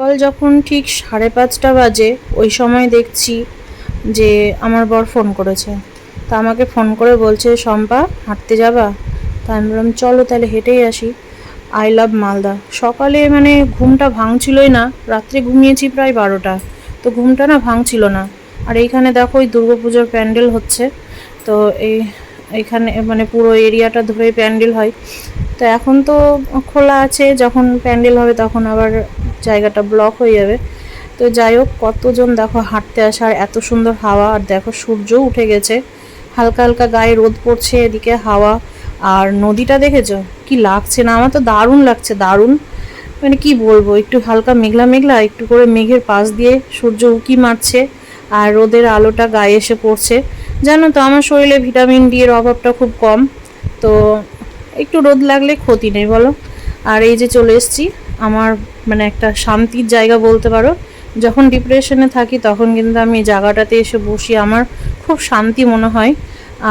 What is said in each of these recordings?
সকাল যখন ঠিক সাড়ে পাঁচটা বাজে, ওই সময় দেখছি যে আমার বর ফোন করেছে। তা আমাকে ফোন করে বলছে, শম্পা, হাঁটতে যাবা? তা আমি বললাম, চলো তাহলে হেঁটেই আসি। আই লাভ মালদা সকালে মানে ঘুমটা ভাঙছিলই না, রাত্রে ঘুমিয়েছি প্রায় বারোটা। তো ঘুমটা না ভাঙছিল না। আর এইখানে দেখো, ওই দুর্গাপুজোর প্যান্ডেল হচ্ছে। তো এই এইখানে মানে পুরো এরিয়াটা ধরে প্যান্ডেল হয়। তো এখন তো খোলা আছে, যখন প্যান্ডেল হবে তখন আবার জায়গাটা ব্লক হয়ে যাবে। তো যাই হোক, কতজন দেখো হাঁটতে আসে, আর এত সুন্দর হাওয়া, আর দেখো সূর্যও উঠে গেছে। হালকা হালকা গায়ে রোদ পড়ছে এদিকে হাওয়া। আর নদীটা দেখেছ? কি লাগছে না, আমার তো দারুণ লাগছে, দারুণ। মানে কি বলব, একটু হালকা মেঘলা মেঘলা, একটু করে মেঘের পাশ দিয়ে সূর্য উঁকি মারছে, আর রোদের আলোটা গায়ে এসে পড়ছে। জানো তো, আমার শরীরে ভিটামিন ডি এর অভাবটা খুব কম। তো একটু রোদ লাগলে ক্ষতি নেই, বলো। আর এই যে চলে এসেছি, আমার মানে একটা শান্তির জায়গা বলতে পারো। যখন ডিপ্রেশনে থাকি, তখন কিন্তু আমি জায়গাটাতে এসে বসি। আমার খুব শান্তি মনে হয়।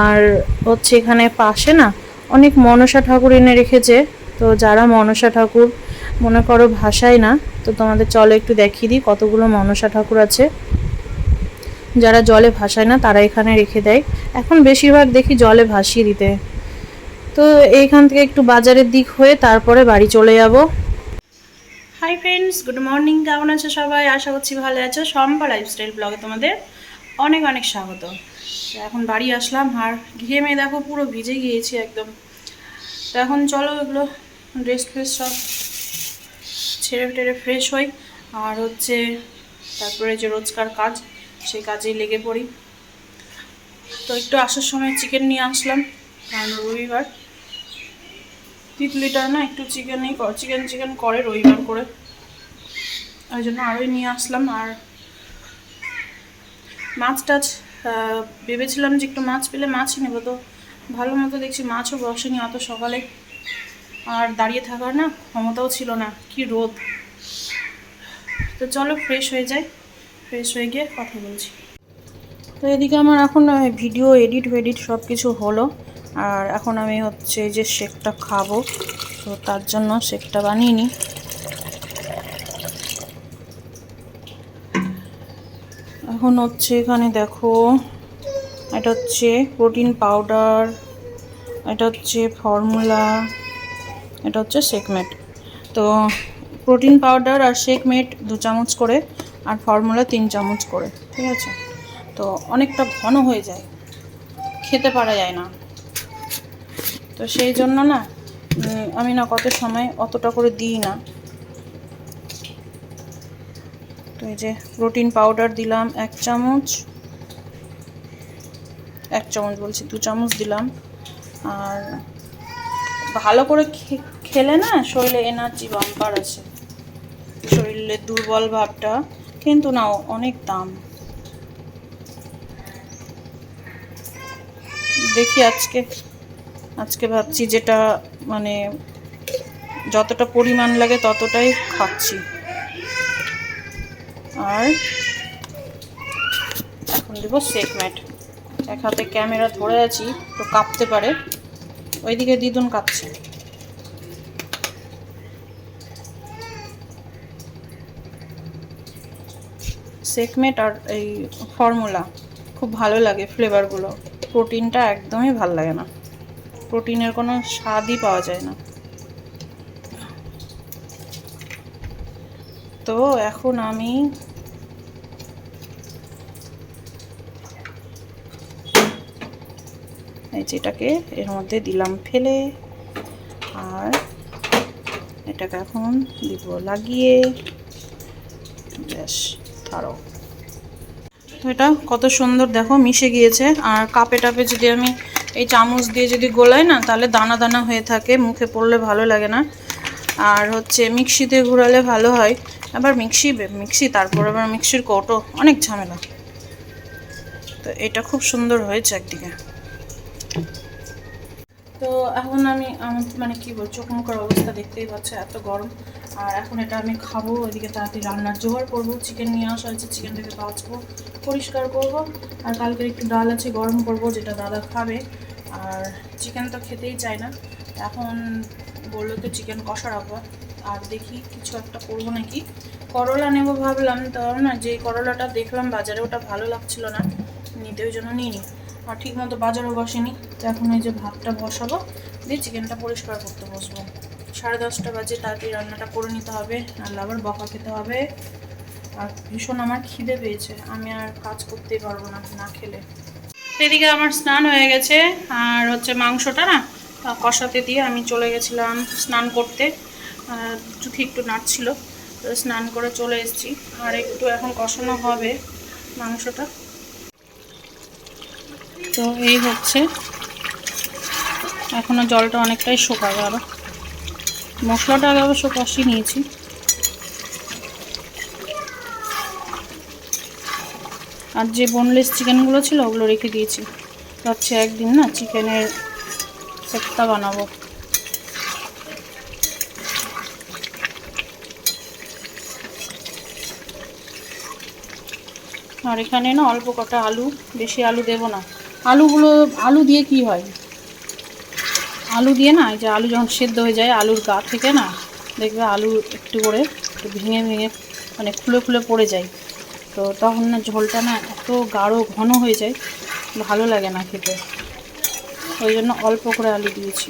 আর হচ্ছে এখানে পাশে না অনেক মনসা ঠাকুর এনে রেখেছে। তো যারা মনসা ঠাকুর, মনে করো ভাষায় না, তো তোমাদের চলো একটু দেখিয়ে দিই কতগুলো মনসা ঠাকুর আছে। যারা জলে ভাসায় না, তারা এখানে রেখে দেয়। এখন বেশিরভাগ দেখি জলে ভাসিয়ে দিতে। তো এইখান থেকে একটু বাজারের দিক হয়ে তারপরে বাড়ি চলে যাব। হাই ফ্রেন্ডস গুড মর্নিং কেমন আছো সবাই? আশা করছি ভালো আছো। সম্পা লাইফস্টাইল ব্লগে তোমাদের অনেক অনেক স্বাগত। এখন বাড়ি আসলাম, আর ঘেমে দেখো পুরো ভিজে গিয়েছি একদম। তো এখন চলো এগুলো ড্রেস ফ্রেস সব ছেড়ে টেড়ে ফ্রেশ হই। আর হচ্ছে তারপরে যে রোজকার কাজ, সেই কাজেই লেগে পড়ি। তো একটু আসার সময় চিকেন নিয়ে আসলাম, কারণ রবিবার। তিতলিটা না, একটু চিকেনই চিকেন চিকেন করে রবিবার করে। ওই জন্য আরোই নিয়ে আসলাম। আর মাছ টাছ ভেবেছিলাম যে একটু মাছ পেলে মাছই নেব তো। ভালো মতো দেখছি মাছও বসেনি অত সকালে। আর দাঁড়িয়ে থাকার না ক্ষমতাও ছিল না, কি রোদ। তো চলো ফ্রেশ হয়ে যাই ফ্রেশ হয়ে গিয়ে কথা বলছি। তো এদিকে আমার এখন ভিডিও এডিট ফেডিট সব কিছু হলো। আর এখন আমি হচ্ছে যে শেকটা খাব, তো তার জন্য শেকটা বানিয়ে নিই। এখন হচ্ছে এখানে দেখো, এটা হচ্ছে প্রোটিন পাউডার, এটা হচ্ছে ফর্মুলা, এটা হচ্ছে শেকমেট তো প্রোটিন পাউডার আর শেকমেট দু চামচ করে, আর ফর্মুলা তিন চামচ করে, ঠিক আছে? তো অনেকটা ঘন হয়ে যায়, খেতে পারা যায় না। তো সেই জন্য না আমি না কত সময় অতটা করে দিই না। তো এই যে প্রোটিন পাউডার দিলাম এক চামচ এক চামচ বলছি, দু চামচ দিলাম। আর ভালো করে খেলে না শরীরে এনার্জি বাম্পার আছে। শরীরের দুর্বল ভাবটা কিন্তু না অনেক দাম। দেখি আজকে আজকে ভাবছি যেটা মানে যতটা পরিমাণ লাগে ততটাই খাচ্ছি। আর এখন দেবো সেকমেট এক হাতে ক্যামেরা ধরে আছি তো কাঁপতে পারে। ওইদিকে দিদুন কাঁপছে। সেকমেট আর এই ফর্মুলা খুব ভালো লাগে ফ্লেভারগুলো প্রোটিনটা একদমই ভালো লাগে না। প্রোটিনের কোনো স্বাদই পাওয়া যায় না। তো এখন আমি যেটাকে এর মধ্যে দিলাম ফেলে, আর এটাকে এখন দিব লাগিয়ে। ব্যাস তারও তো এটা কত সুন্দর দেখো, মিশে গিয়েছে। আর কাপে টাপে যদি আমি এই চামচ দিয়ে যদি গোলায় না, তাহলে দানা দানা হয়ে থাকে, মুখে পড়লে ভালো লাগে না। আর হচ্ছে মিক্সিতে ঘোরালে ভালো হয়। আবার মিক্সি মিক্সি, তারপর আবার মিক্সির কৌটো, অনেক ঝামেলা। তো এটা খুব সুন্দর হয়েছে একদিকে। তো এখন আমি মানে কি বল চোখ মুখের অবস্থা দেখতেই পাচ্ছ, এত গরম। আর এখন এটা আমি খাব, ওইদিকে তাড়াতাড়ি রান্নার জোগাড় করব চিকেন নিয়ে আসা হয়েছে চিকেনটাকে বাঁচবো পরিষ্কার করব। আর কালকে একটু ডাল আছে, গরম করব, যেটা দাদা খাবে। আর চিকেন তো খেতেই চায় না। এখন বলল তো চিকেন কষা রাখব আর দেখি কিছু একটা করব নাকি। করলা নেব ভাবলাম, তো না যে করলাটা দেখলাম বাজারে, ওটা ভালো লাগছিল না। নিতে ওই জন্য নিইনি। আর ঠিক মতো বাজারও বসেনি। তো এখন এই যে ভাতটা বসাবো, দিয়ে চিকেনটা পরিষ্কার করতে বসবো। সাড়ে দশটা বাজে, তাড়াতাড়ি রান্নাটা করে নিতে হবে, নাহলে আবার বকা খেতে হবে। আর ভীষণ আমার খিদে পেয়েছে। আমি আর কাজ করতেই পারব না না খেলে। এদিকে আমার স্নান হয়ে গেছে, আর হচ্ছে মাংসটা না কষাতে দিয়ে আমি চলে গেছিলাম স্নান করতে। চুথি একটু নাচছিল তো স্নান করে চলে এসেছি। আর একটু এখন কষানো হবে মাংসটা। তো এই হচ্ছে। এখনও জলটা অনেকটাই শোকাবে আরও মশলাটা আগে অবশ্য কষিয়ে নিয়েছি। আর যে বোনলেস চিকেনগুলো ছিল, ওগুলো রেখে দিয়েছি। ভাবছি একদিন না চিকেনের কোপ্তা বানাবো। আর এখানে না অল্প কটা আলু, বেশি আলু দেব না। আলুগুলো, আলু দিয়ে কি হয়? আলু দিয়ে না, এই যে আলু যখন সেদ্ধ হয়ে যায়, আলুর গা থেকে না, দেখবে আলু একটু করে একটু ভেঙে ভেঙে মানে খুলে খুলে পড়ে যায়। তো তখন না ঝোলটা না এত গাঢ় ঘন হয়ে যায়, ভালো লাগে না খেতে। ওই জন্য অল্প করে আলু দিয়েছি।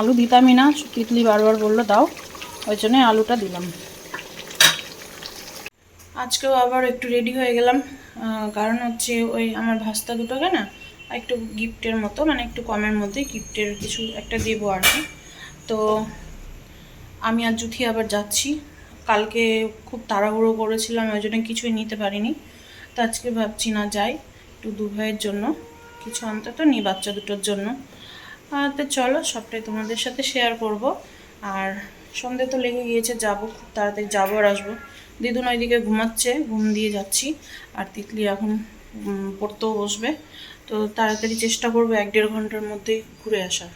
আলু দিতামই না, তিতলি বারবার বলল, দাও। ওই জন্য আলুটা দিলাম। আজকেও আবার একটু রেডি হয়ে গেলাম। কারণ হচ্ছে ওই আমার ভাস্তা দুটোকে না একটু গিফটের মতো মানে একটু কমের মধ্যে গিফটের কিছু একটা দেবো আর কি। তো আমি আর জুথি আবার যাচ্ছি। কালকে খুব তাড়াহুড়ো করেছিলাম, ওই জন্য কিছুই নিতে পারিনি। তো আজকে ভাবছি না যাই, একটু দু ভাইয়ের জন্য। কিছু অন্তত নিই বাচ্চা দুটোর জন্য। তো চলো, সবটাই তোমাদের সাথে শেয়ার করব। আর সন্ধে তো লেগে গিয়েছে, যাব, খুব তাড়াতাড়ি যাব আর আসব। দিদুন ওইদিকে ঘুমাচ্ছে, ঘুম দিয়ে যাচ্ছি। আর তিতলি এখন পড়তেও বসবে। তো তাড়াতাড়ি চেষ্টা করব এক দেড় ঘণ্টার মধ্যে ঘুরে আসার।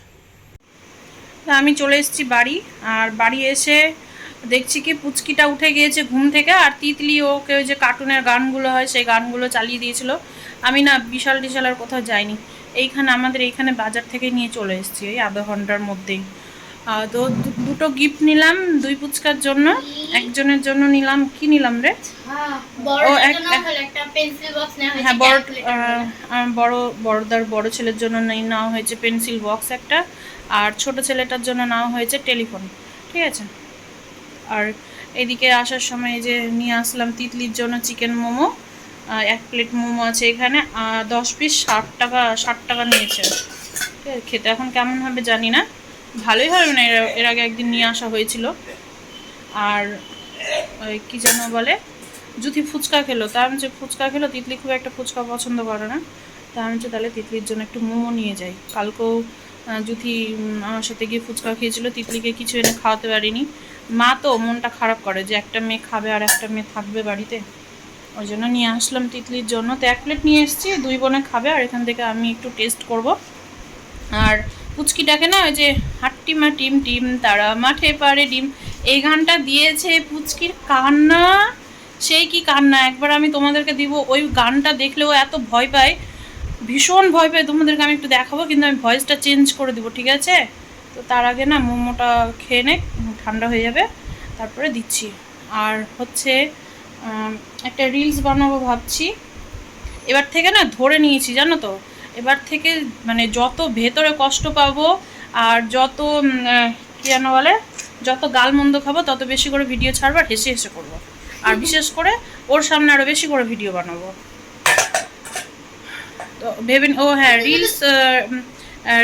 আমি চলে এসেছি বাড়ি আর বাড়ি এসে দেখছি কি পুচকিটা উঠে গিয়েছে ঘুম থেকে আর তিতলি ওকে ওই যে কার্টুনের গানগুলো হয় সেই গানগুলো চালিয়ে দিয়েছিল। আমি না বিশাল টিশাল আর কোথাও যাইনি। এইখানে আমাদের এইখানে বাজার থেকে নিয়ে চলে এসেছি ওই আধা ঘণ্টার মধ্যেই। তো দুটো গিফট নিলাম দুই পুচকার জন্য। একজনের জন্য নিলাম কি নিলাম রে? বড় ও, হ্যাঁ বড় বড় বড়দার বড় ছেলের জন্য নেওয়া হয়েছে পেন্সিল বক্স একটা। আর ছোট ছেলেটার জন্য নেওয়া হয়েছে টেলিফোন ঠিক আছে? আর এদিকে আসার সময় যে নিয়ে আসলাম তিতলির জন্য চিকেন মোমো এক প্লেট মোমো আছে এখানে দশ পিস ষাট টাকা ষাট টাকা নিয়েছে। ঠিক আছে, খেতে এখন কেমন হবে জানি না। ভালোই হবে না এর আগে একদিন নিয়ে আসা হয়েছিল। আর ওই কী যেন বলে যদি ফুচকা খেলো। তা আমি যে ফুচকা খেলো তিতলি খুব একটা ফুচকা পছন্দ করে না। তা আমি যে তাহলে তিতলির জন্য একটু মোমো নিয়ে যাই। কালকেও জুথি আমার সাথে গিয়ে ফুচকা খেয়েছিল, তিতলিকে কিছু এনে খাওয়াতে পারিনি। মা তো মনটা খারাপ করে যে একটা মেয়ে খাবে আর একটা মেয়ে থাকবে বাড়িতে। ওই জন্য নিয়ে আসলাম তিতলির জন্য। তো এক প্লেট নিয়ে এসেছি, দুই বোনে খাবে আর এখান থেকে আমি একটু টেস্ট করব। আর পুচকিটাকে না ওই যে হাট্টি মা টিম টিম তারা মাঠে পারে ডিম। এই গানটা দিয়েছে পুচকির কান্না। সেই কি কান্না? একবার আমি তোমাদেরকে দিব, ওই গানটা দেখলেও এত ভয় পায়। ভীষণ ভয় পেয়ে তোমাদেরকে আমি একটু দেখাবো, কিন্তু আমি ভয়েসটা চেঞ্জ করে দিব, ঠিক আছে? তো তার আগে না মোমোটা খেয়ে নে, ঠান্ডা হয়ে যাবে, তারপরে দিচ্ছি। আর হচ্ছে একটা রিলস বানাবো ভাবছি। এবার থেকে না ধরে নিয়েছি, জানো তো? এবার থেকে মানে যত ভেতরে কষ্ট পাবো আর যত কী যেন বলে, যত গাল মন্দ খাব, তত বেশি করে ভিডিও ছাড়বো আর হেসে হেসে করব। আর বিশেষ করে ওর সামনে আরও বেশি করে ভিডিও বানাবো। তো ভেবে ও হ্যাঁ রিলস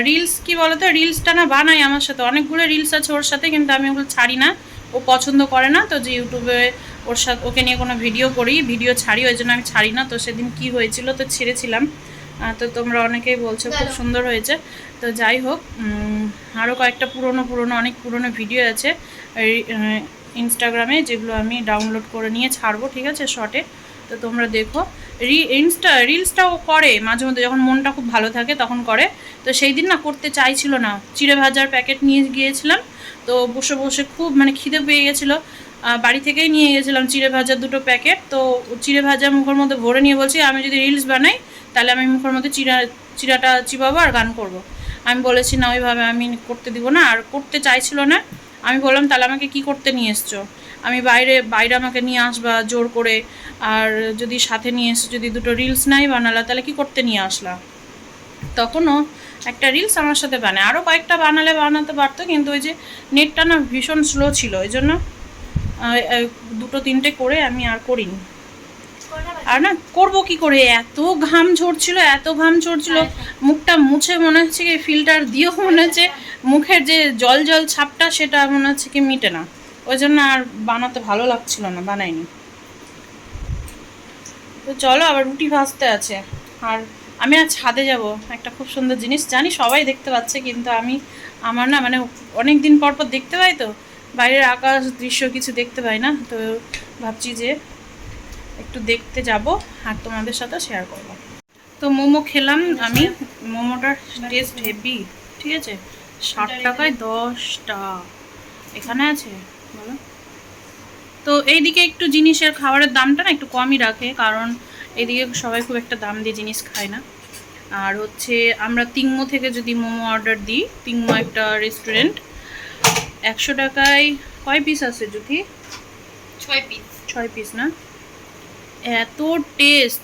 রিলস কি বলতো? রিলসটা না বানাই আমার সাথে। অনেকগুলো রিলস আছে ওর সাথে কিন্তু আমি ওগুলো ছাড়ি না। ও পছন্দ করে না তো যে ইউটিউবে ওর সাথে ওকে নিয়ে কোনো ভিডিও করি ভিডিও ছাড়ি ওই জন্য আমি ছাড়ি না। তো সেদিন কি হয়েছিল তো ছেড়েছিলাম। তো তোমরা অনেকেই বলছো খুব সুন্দর হয়েছে। তো যাই হোক আরও কয়েকটা পুরনো পুরনো অনেক পুরনো ভিডিও আছে। ইনস্টাগ্রামে যেগুলো আমি ডাউনলোড করে নিয়ে ছাড়বো ঠিক আছে শর্টে তো তোমরা দেখো। রি ইনস্টা রিলসটাও করে মাঝে মধ্যে যখন মনটা খুব ভালো থাকে তখন করে। তো সেই দিন না করতে চাইছিল না। চিড়ে ভাজার প্যাকেট নিয়ে গিয়েছিলাম। তো বসে বসে খুব মানে খিদে পেয়ে গেছিল। বাড়ি থেকেই নিয়ে গেছিলাম চিড়ে ভাজার দুটো প্যাকেট তো চিড়ে ভাজা মুখের মধ্যে ভরে নিয়ে বলছি, আমি যদি রিলস বানাই, তাহলে আমি মুখের মধ্যে চিড়া, চিড়াটা চিবাবো আর গান করব। আমি বলেছি, না, ওইভাবে আমি করতে দিব না। আর করতে চাইছিল না। আমি বললাম, তাহলে আমাকে কি করতে নিয়ে এসছো? আমি বাইরে বাইরে আমাকে নিয়ে আসবা জোর করে। আর যদি সাথে নিয়ে এসে যদি দুটো রিলস নাই বানালা তাহলে কি করতে নিয়ে আসলা? তখনও একটা রিলস আমার সাথে বানায়। আরও কয়েকটা বানালে বানাতে পারতো কিন্তু ওই যে নেটটা না ভীষণ স্লো ছিল ওই জন্য দুটো তিনটে করে আমি আর করিনি। আর না করব কি করে? এত ঘাম ঝরছিল এত ঘাম ঝরছিল মুখটা মুছে মনে হচ্ছে কি ফিল্টার দিয়েও মনে হচ্ছে মুখের যে জল জল ছাপটা সেটা মনে হচ্ছে কি মিটে না। ওই জন্য আর বানাতে ভালো লাগছিল না, বানাইনি। তো চলো আবার রুটি ভাজতে আছে। আর আমি আর ছাদে যাব, একটা খুব সুন্দর জিনিস। জানি সবাই দেখতে পাচ্ছে, কিন্তু আমি আমার না মানে অনেক দিন পর পর দেখতে পাই তো, বাইরের আকাশ, দৃশ্য কিছু দেখতে পাই না। তো ভাবছি যে একটু দেখতে যাব আর তোমাদের সাথে শেয়ার করব। তো মোমো খেলাম আমি। মোমোটার টেস্ট হেভি ঠিক আছে? ষাট টাকায় দশটা। এখানে আছে? বলো। তো এইদিকে একটু জিনিসের খাবারের দামটা না একটু কমই রাখে কারণ এদিকে সবাই খুব একটা দাম দিয়ে জিনিস খায় না। আর হচ্ছে আমরা তিংমো থেকে যদি মোমো অর্ডার দিই তিংমো একটা রেস্টুরেন্ট একশো টাকায় কয় পিস আছে যদি ছয় পিস ছয় পিস না? এত টেস্ট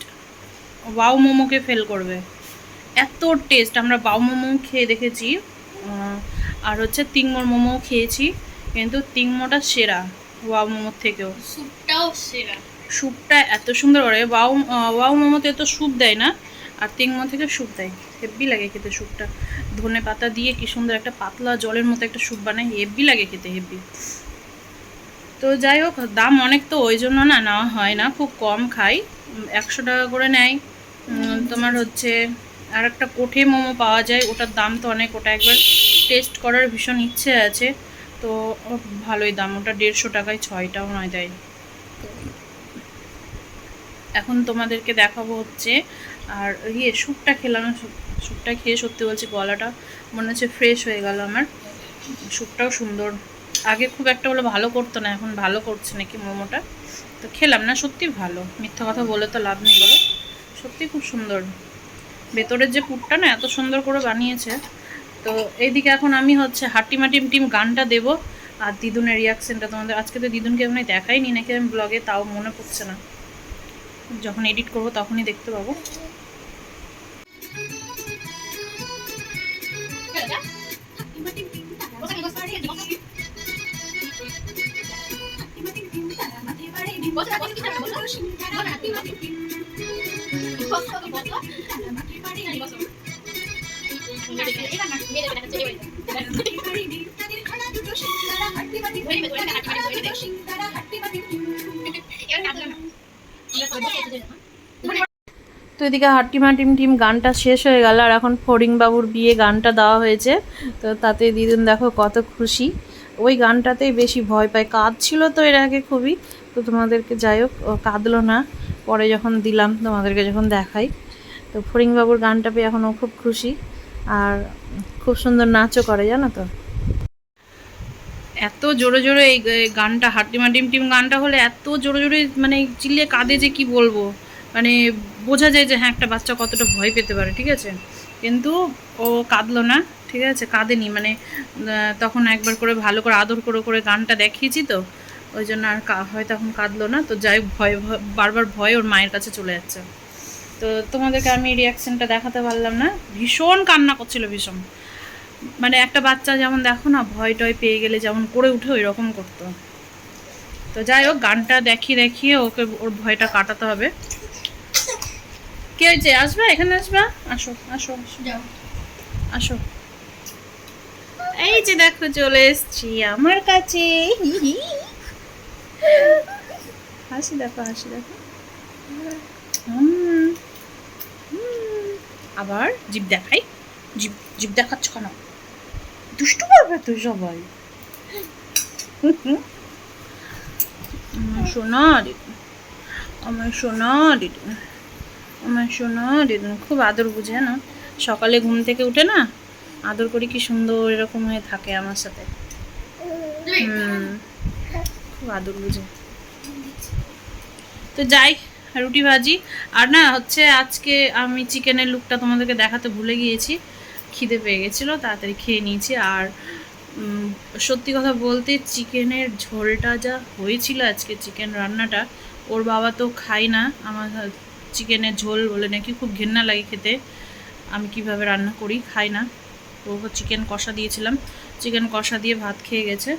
বাউ মোমোকে ফেল করবে। এত টেস্ট আমরা বাউ মোমো খেয়ে দেখেছি আর হচ্ছে তিংমোর মোমো খেয়েছি। কিন্তু তিংমোটা সেরা। ওয়াও মোমোর থেকেও। স্যুপটাও সেরা। স্যুপটা এত সুন্দর করে ওয়াও ওয়াও মোমোতে তো স্যুপ দেয় না আর তিংমো থেকে স্যুপ দেয়। হেব্বি লাগে খেতে স্যুপটা। ধনে পাতা দিয়ে কি সুন্দর একটা পাতলা জলের মতো একটা স্যুপ বানায় হেব্বি লাগে খেতে হেব্বি তো যাই হোক দাম অনেক তো ওই জন্য না নেওয়া হয় না খুব কম খাই। একশো টাকা করে নেয়। তোমার হচ্ছে আর একটা কোঠে মোমো পাওয়া যায় ওটার দাম তো অনেক ওটা একবার টেস্ট করার ভীষণ ইচ্ছে আছে। তো ভালোই দাম। ওটা দেড়শো টাকায় ছয়টাও নয় দেয় এখন তোমাদেরকে দেখাবো হচ্ছে, আর ইয়ে স্যুপটা খেলাম, স্যুপ- স্যুপটা খেয়ে সত্যি বলছি গলাটা মনে হচ্ছে ফ্রেশ হয়ে গেল আমার। স্যুপটাও সুন্দর। আগে খুব একটা বলে ভালো করতো না, এখন ভালো করছে নাকি মোমোটা? তো খেলাম না, সত্যি ভালো। মিথ্যা কথা বলে তো লাভ নেই বলো। সত্যি খুব সুন্দর। ভেতরের যে পুরটা না, এত সুন্দর করে বানিয়েছে তো এইদিকে এখন আমি হচ্ছে হাট্টিমা টিম টিম গানটা দেবো। আর দিদুনের রিয়াকশনটা তোমাদের, আজকে তো দিদুনকে এমনি দেখাইনি, নাকি আমি ব্লগে তাও মনে পড়ছে না। যখন এডিট করব, তখনই দেখতে পাবো। তো এদিকে হাট্টিমা টিম টিম গানটা শেষ হয়ে গেল, আর এখন ফড়িং বাবুর বিয়ে গানটা দেওয়া হয়েছে। তো তাতে দিদুন দেখো কত খুশি। ওই গানটাতেই বেশি ভয় পায়। কাঁদছিল তো এর আগে খুবই। তো তোমাদেরকে যাই হোক কাঁদলো না। পরে যখন দিলাম, তোমাদেরকে যখন দেখাই। তো ফড়িং বাবুর গানটা পেয়ে এখন ও খুব খুশি। আর খুব সুন্দর নাচও করে, জানো তো? এত জোরে জোরে এই গানটা হাট্টিমা টিম টিম গানটা হলে এত জোরে জোরে মানে চিল্লিয়ে কাঁদে যে কি বলব? মানে বোঝা যায় যে হ্যাঁ একটা বাচ্চা কতটা ভয় পেতে পারে, ঠিক আছে? কিন্তু ও কাঁদলো না, ঠিক আছে? কাঁদেনি মানে তখন একবার করে ভালো করে আদর করে করে গানটা দেখিয়েছি তো, ওই জন্য আর হয়তো এখন কাঁদলো না, তো যাই ভয়- বারবার ভয় ওর মায়ের কাছে চলে যাচ্ছে। তো তোমাদেরকে আমি রিয়াকশনটা দেখাতে পারলাম না। ভীষণ কান্না করছিল ভীষণ। মানে একটা বাচ্চা যেমন দেখো না ভয় টয় পেয়ে গেলে যেমন করে উঠে ওই রকম করতো। তো যাই হোক গানটা দেখিয়ে দেখিয়ে ওকে ওর ভয়টা কাটাতে হবে। কে হয়েছে? আসবা? এখানে আসবা? আসো আসো আসো। আসো। এই যে দেখো চলে এসছি আমার কাছে। হাসি দেখো হাসি দেখো। হুম। আবার জিপ দেখাই। জিপ জিপ দেখাচ্ছ কেন? দুষ্টু করবে তো সবাই। আমার সোনা দিদি। আমার সোনা দিদি। আমার সোনা দিদি। খুব আদর বুঝে না সকালে ঘুম থেকে উঠে না আদর করে কি সুন্দর এরকম হয়ে থাকে আমার সাথে। হুম খুব আদর বুঝে। তো যাই রুটি ভাজি। আর না, হচ্ছে আজকে আমি চিকেনের লুকটা তোমাদেরকে দেখাতে ভুলে গিয়েছি। খিদে পেয়ে গেছিল, তাড়াতাড়ি খেয়ে নিয়েছি। আর সত্যি কথা বলতে চিকেনের ঝোলটা যা হয়েছিল আজকে চিকেন রান্নাটা, ওর বাবা তো খায় না। আমার চিকেনের ঝোল বলে নাকি খুব ঘেন্না লাগে খেতে। আমি কীভাবে রান্না করি, খাই না। তো চিকেন কষা দিয়েছিলাম। চিকেন কষা দিয়ে ভাত খেয়ে গেছে।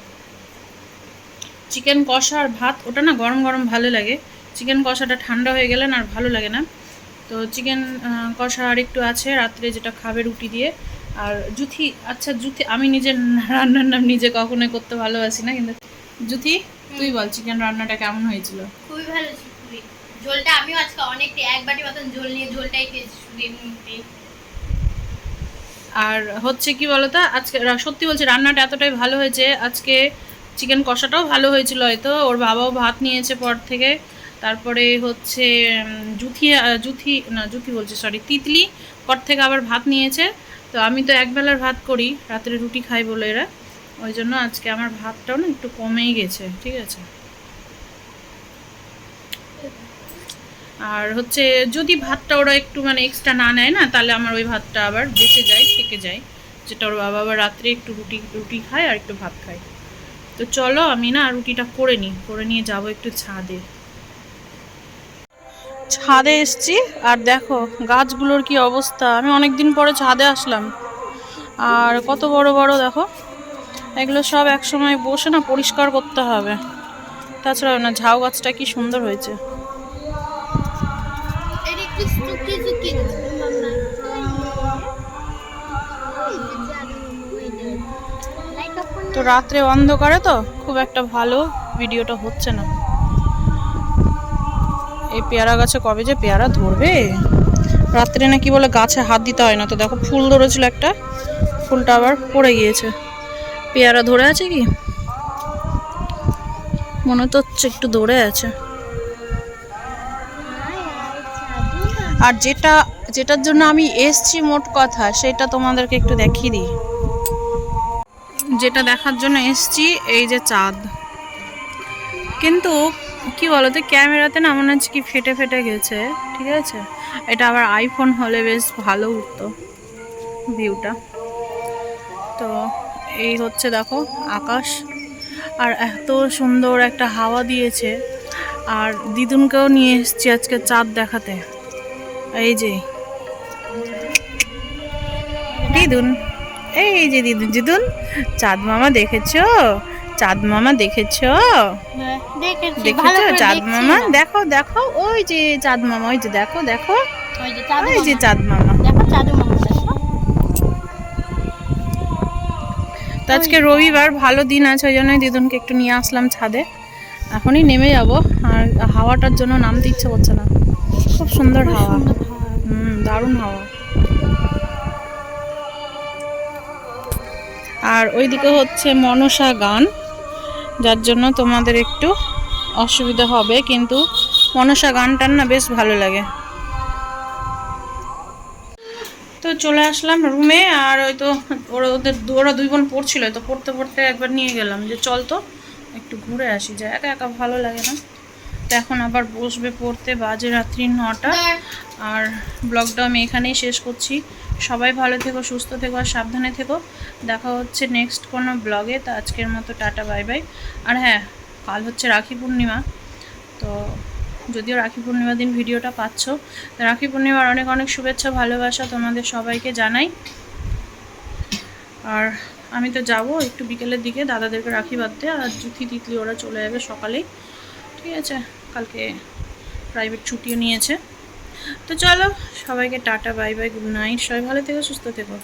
চিকেন কষা আর ভাত, ওটা না গরম গরম ভালো লাগে। চিকেন কষাটা ঠান্ডা হয়ে গেলে আর ভালো লাগে না। তো চিকেন কষা আর একটু আছে রাত্রে যেটা খাবে রুটি দিয়ে। আর জুথি আচ্ছা জুথি আমি নিজের রান্নার নাম নিজে কখনোই করতে ভালোবাসি না কিন্তু জুথি তুই বল চিকেন রান্নাটা কেমন হয়েছিল? খুবই ভালো ছিল ঝোলটা আমিও আজকে অনেকটা এক বাটি মতন ঝোল নিয়ে ঝোলটাই খেয়েছি আর হচ্ছে কি বলতো আজকে সত্যি বলছি রান্নাটা এতটাই ভালো হয়েছে আজকে চিকেন কষাটাও ভালো হয়েছিল হয়তো ওর বাবাও ভাত নিয়েছে পর থেকে। তারপরে হচ্ছে জুথি জুথি, না, জুথি বলছে সরি তিতলি। পর থেকে আবার ভাত নিয়েছে। তো আমি তো একবেলার ভাত করি, রাত্রে রুটি খাই বলে এরা। ওই জন্য আজকে আমার ভাতটাও না একটু কমেই গেছে, ঠিক আছে? আর হচ্ছে, যদি ভাতটা ওরা একটু মানে এক্সট্রা না নেয় না, তাহলে আমার ওই ভাতটা আবার বেঁচে যায়, থেকে যায়। যেটা ওর বাবা আবার রাত্রে একটু রুটি রুটি খায় আর একটু ভাত খায়। তো চলো, আমি না রুটিটা করে নিই। করে নিয়ে যাব একটু ছাদে। ছাদে এসছি আর দেখো গাছগুলোর কি অবস্থা। আমি অনেক দিন পরে ছাদে আসলাম। আর কত বড় বড় দেখো এগুলো সব একসময় বসে না পরিষ্কার করতে হবে। তাছাড়া না ঝাউ গাছটা কি সুন্দর হয়েছে। তো রাত্রে অন্ধকারে তো খুব একটা ভালো ভিডিওটা হচ্ছে না। এই পেয়ারা গাছে কবে যে পেয়ারা ধরবে? রাত্রে নাকি বলে গাছে হাত দিতে হয় না। তো দেখো ফুল ধরেছিল একটা, ফুলটা আবার পড়ে গিয়েছে। পেয়ারা ধরে আছে কি? মনে তো হচ্ছে একটু ধরে আছে। আর যেটা, যেটার জন্য আমি এসছি মোট কথা, সেটা তোমাদেরকে একটু দেখিয়ে দিই। যেটা দেখার জন্য এসছি, এই যে চাঁদ। কিন্তু কি বলতো, ক্যামেরাতে না মনে হচ্ছে কি ফেটে ফেটে গেছে, ঠিক আছে? এটা আবার আইফোন হলে বেশ ভালো উঠতো ভিউটা তো এই হচ্ছে দেখো আকাশ, আর এত সুন্দর একটা হাওয়া দিয়েছে। আর দিদুনকেও নিয়ে এসেছি আজকে চাঁদ দেখাতে। এই যে। দিদুন, এই যে দিদুন দিদুন, চাঁদ মামা দেখেছ? চাঁদ মামা দেখেছ? দেখেছি দেখেছ? চাঁদ মামা? দেখো দেখো ওই যে চাঁদ মামা ওই যে দেখো দেখো। ওই যে চাঁদু মামা। তো আজকে রবিবার ভালো দিন আছে ওই জন্যই দিদুনকে একটু নিয়ে আসলাম ছাদে। এখনই নেমে যাব আর হাওয়াটার জন্য নামতে ইচ্ছে করছে না। খুব সুন্দর হাওয়া। হুম দারুণ হাওয়া। আর ওইদিকে হচ্ছে মনসা গান। যার জন্য তোমাদের একটু অসুবিধা হবে, কিন্তু মনসা গানটার না বেশ ভালো লাগে। তো চলে আসলাম রুমে আর ওই তো ওরা ওদের ওরা দুই বোন পড়ছিল, তো পড়তে পড়তে একবার নিয়ে গেলাম যে চল তো একটু ঘুরে আসি যা একা একা ভালো লাগে না। তো এখন আবার বসবে পড়তে বাজে রাত্রি নটা। আর ব্লগটা আমি এখানেই শেষ করছি। সবাই ভালো থেকো, সুস্থ থেকো আর সাবধানে থেকো। দেখা হচ্ছে নেক্সট কোনো ব্লগে। তো আজকের মতো টাটা, বাই বাই। আর হ্যাঁ কাল হচ্ছে রাখি পূর্ণিমা। তো যদিও রাখি পূর্ণিমা দিন ভিডিওটা পাচ্ছ রাখি পূর্ণিমার অনেক অনেক শুভেচ্ছা, ভালোবাসা তোমাদের সবাইকে জানাই। আর আমি তো যাব একটু বিকেলের দিকে, দাদাদেরকে রাখি বাঁধতে। আর জুথি তিতলি ওরা চলে যাবে সকালেই। ঠিক আছে। কালকে প্রাইভেট ছুটিও নিয়েছে। তো চলো, সবাইকে tata bye bye good night সবাই ভালো থেকো, সুস্থ থেকো।